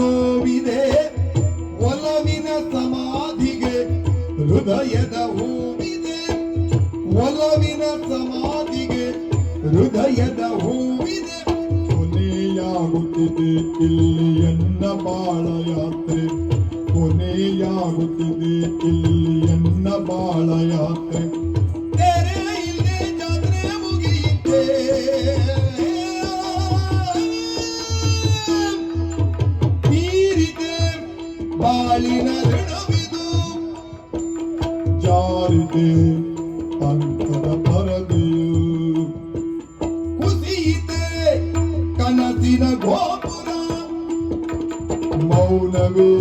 ನೋವಿದೆ, ಒಲವಿನ ಸಮಾಧಿಗೆ ಹೃದಯದ ಹೂವಿದೆ. ಒಲವಿನ ಸಮಾಧಿಗೆ ಹೃದಯದ ಹೂವಿದೆ. ಕೊನೆಯಾಗುತ್ತಿದೆ ಇಲ್ಲಿ ಎನ್ನ ಬಾಳ ಯಾತ್ರೆ ಕೊನೆಯಾಗುತ್ತಿದೆ ಇಲ್ಲಿ ಎನ್ನ ಬಾಳ ಯಾತ್ರೆ ಜಾರಿದೆ ಅಂತದ ಪರದೆಯು ಕುಸಿಯಿತೆ ಕನಸಿನ ಗೋಪುರ ಮೌನವೇ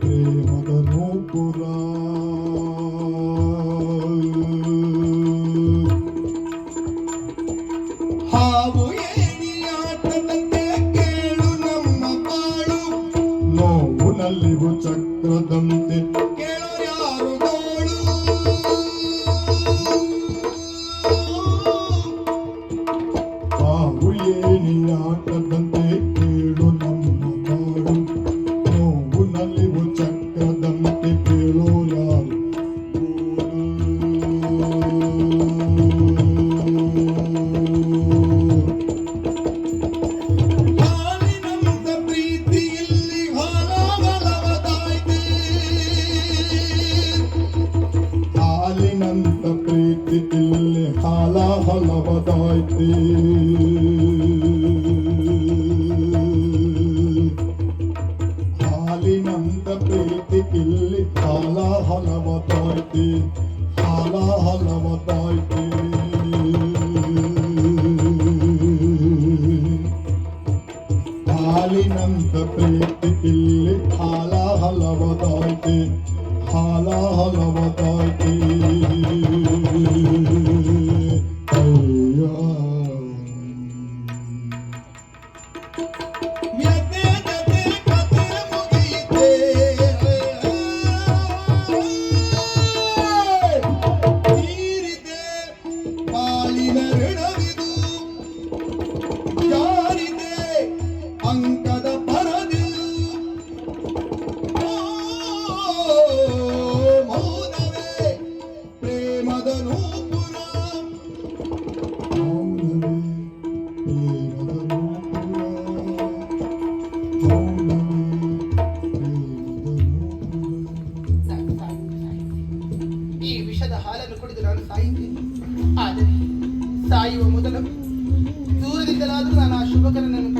ಪ್ರೇಮದ ನೂಪುರ ಏಣಿಯಾಟದಂತೆ ಕೇಳು ನಮ್ಮ ಬಾಳು ನೋವು ಚಕ್ರದಂತೆ ಕೇಳು ಯಾರು ಹಾಲಿನಂತ ಪ್ರೀತಿ ಇಲ್ಲಿ ಹಾಲ ಹಲವದಾಯ್ತೆ ಹಾಲ ಹಲವದಾಯ್ತೆ ಹಾಲ ಹಲವದಾಯ್ತೆ ಹಾಲಿನಂತ ಪ್ರೀತಿ ಇಲ್ಲಿ ಹಾಲ ಹಲವದಾಯ್ತೆ ಹಾಲ ಹಲವದಾಯ್ತೆ ಈ ವಿಷದ ಹಾಲನ್ನು ಕುಡಿದು ನಾನು ಸಾಯುತ್ತೇನೆ. ಆದರೆ ಸಾಯುವ ಮೊದಲು ದೂರದಿಂದಲಾದರೂ ನಾನು ಆ ಶುಭಕರನನ್ನು